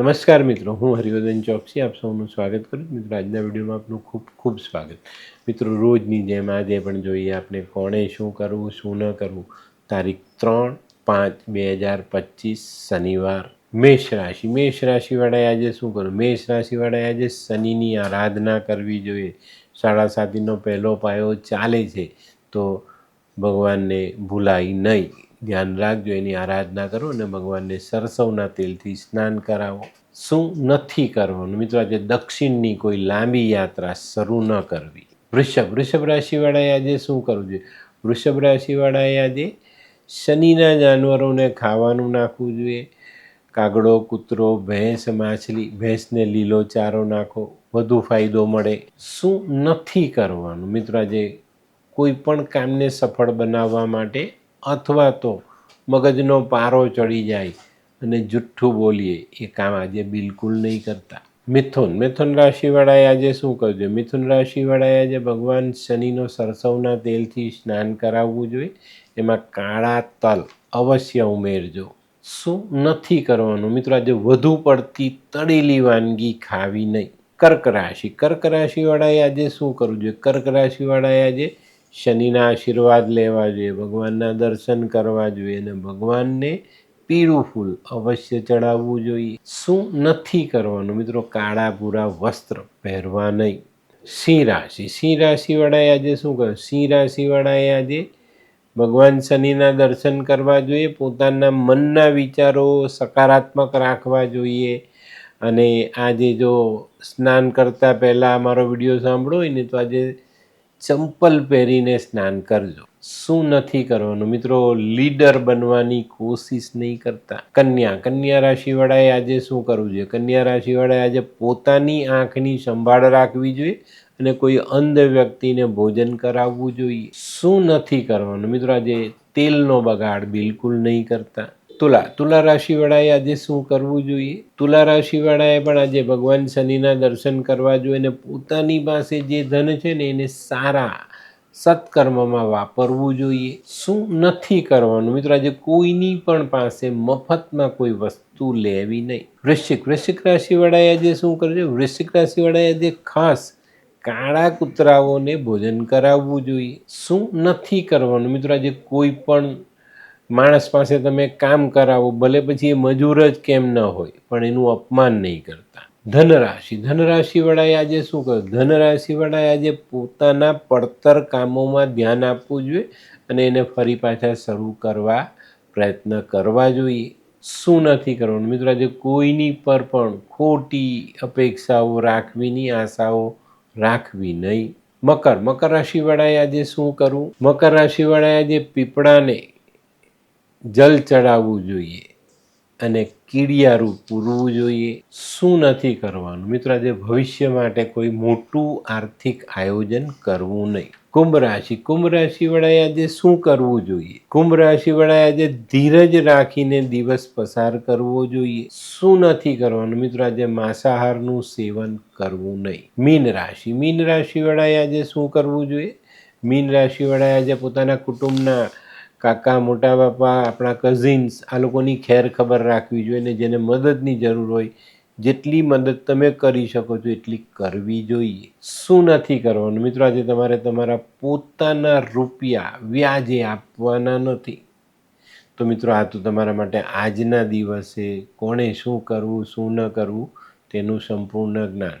નમસ્કાર મિત્રો, હું હરિવર્ધન ચોકસી, આપ સૌનું સ્વાગત કરું છું. મિત્રો, આજના વિડીયોમાં આપનું ખૂબ ખૂબ સ્વાગત. મિત્રો, રોજની જેમ આજે પણ જોઈએ આપણે કોણે શું કરવું, શું ન કરવું. તારીખ ત્રણ પાંચ બે હજાર પચીસ, શનિવાર, મેષ રાશિ. મેષ રાશિવાળાએ આજે શું કરવું મેષ રાશિવાળાએ આજે શનિની આરાધના કરવી જોઈએ. સાડા સાતીનો પહેલો પાયો ચાલે છે, તો ભગવાનને ભૂલાય નહીં. ધ્યાન રાખજો, એની આરાધના કરો અને ભગવાનને સરસવના તેલથી સ્નાન કરાવો. શું નથી કરવાનું? મિત્રો, આજે દક્ષિણની કોઈ લાંબી યાત્રા શરૂ ન કરવી. વૃષભ વૃષભ રાશિવાળાએ આજે શું કરવું જોઈએ? વૃષભ રાશિવાળાએ આજે શનિના જાનવરોને ખાવાનું નાખવું જોઈએ. કાગડો, કૂતરો, ભેંસ, માછલી, ભેંસને લીલો ચારો નાખો, વધુ ફાયદો મળે. શું નથી કરવાનું? મિત્રો, આજે કોઈ પણ કામને સફળ બનાવવા માટે અથવા તો મગજનો પારો ચડી જાય અને જુઠ્ઠું બોલીએ, એ કામ આજે બિલકુલ નહીં કરતા. મિથુન મિથુન રાશિવાળાએ આજે શું કરવું જોઈએ મિથુન રાશિવાળાએ આજે ભગવાન શનિનો સરસવના તેલથી સ્નાન કરાવવું જોઈએ. એમાં કાળા તલ અવશ્ય ઉમેરજો. શું નથી કરવાનું? મિત્રો, આજે વધુ પડતી તળેલી વાનગી ખાવી નહીં. કર્ક રાશિ, કર્ક રાશિવાળાએ આજે શું કરવું જોઈએ? કર્ક રાશિવાળાએ આજે શનિના આશીર્વાદ લેવા જોઈએ, ભગવાનના દર્શન કરવા જોઈએ અને ભગવાનને પીળું ફૂલ અવશ્ય ચડાવવું જોઈએ. શું નથી કરવાનું? મિત્રો, કાળા ભૂરા વસ્ત્ર પહેરવા નહીં. સિંહ રાશિ. સિંહ રાશિવાળાએ આજે શું કહ્યું સિંહ રાશિવાળાએ આજે ભગવાન શનિના દર્શન કરવા જોઈએ, પોતાના મનના વિચારો સકારાત્મક રાખવા જોઈએ અને આજે જો સ્નાન કરતાં પહેલાં મારો વીડિયો સાંભળો હોય ને, તો આજે ચંપલ પહેરીને સ્નાન કરજો. શું નથી કરવાનું મિત્રો? લીડર બનવાની કોશિશ નહીં કરતા. કન્યા કન્યા રાશિવાળાએ આજે શું કરવું જોઈએ? કન્યા રાશિવાળાએ આજે પોતાની આંખની સંભાળ રાખવી જોઈએ અને કોઈ અંધ વ્યક્તિને ભોજન કરાવવું જોઈએ. શું નથી કરવાનું મિત્રો? આજે તેલનો બગાડ બિલકુલ નહીં કરતા. તુલા તુલા રાશિવાળાએ આજે શું કરવું જોઈએ? તુલા રાશિવાળાએ પણ આજે ભગવાન શનિના દર્શન કરવા જોઈએ અને પોતાની પાસે જે ધન છે ને એને સારા સત્કર્મમાં વાપરવું જોઈએ. શું નથી કરવાનું? મિત્રો, આજે કોઈની પણ પાસે મફતમાં કોઈ વસ્તુ લેવી નહીં. વૃશ્ચિક વૃશ્ચિક રાશિવાળાએ આજે શું કરજો વૃશ્ચિક રાશિવાળાએ આજે ખાસ કાળા કૂતરાઓને ભોજન કરાવવું જોઈએ. શું નથી કરવાનું? મિત્રો, આજે કોઈ પણ માણસ પાસે તમે કામ કરાવો, ભલે પછી એ મજૂર જ કેમ ન હોય, પણ એનું અપમાન નહીં કરતા. ધનરાશિ, ધનરાશિવાળાએ આજે શું કર્યું ધનરાશિવાળાએ આજે પોતાના પડતર કામોમાં ધ્યાન આપવું જોઈએ અને એને ફરી પાછા શરૂ કરવા પ્રયત્ન કરવા જોઈએ. શું નથી કરવાનું? મિત્રો, આજે કોઈની પર પણ ખોટી અપેક્ષાઓ રાખવીની આશાઓ રાખવી નહીં. મકર મકર રાશિવાળાએ આજે શું કરવું મકર રાશિવાળાએ આજે પીપળાને જલ ચડાવવું જોઈએ અને કીડિયારું પૂરવું જોઈએ. શું નથી કરવાનું? મિત્રો, આજે ભવિષ્ય માટે કોઈ મોટું આર્થિક આયોજન કરવું નહીં. કુંભ રાશિ. કુંભ રાશિવાળાએ આજે શું કરવું જોઈએ? કુંભ રાશિવાળાએ આજે ધીરજ રાખીને દિવસ પસાર કરવો જોઈએ. શું નથી કરવાનું? મિત્રો, આજે માંસાહારનું સેવન કરવું નહીં. મીન રાશિ. મીન રાશિવાળાએ આજે શું કરવું જોઈએ? મીન રાશિવાળાએ આજે પોતાના કુટુંબના કાકા, મોટા બાપા, આપણા કઝિન્સ આ લોકોની ખેર ખબર રાખવી જોઈએ ને જેને મદદની જરૂર હોય, જેટલી મદદ તમે કરી શકો છો એટલી કરવી જોઈએ. શું નથી કરવાનું? મિત્રો, આજે તમારે તમારા પોતાના રૂપિયા વ્યાજે આપવાના નથી. તો મિત્રો, આ તો તમારા માટે આજના દિવસે કોણે શું કરવું, શું ન કરવું તેનું સંપૂર્ણ જ્ઞાન.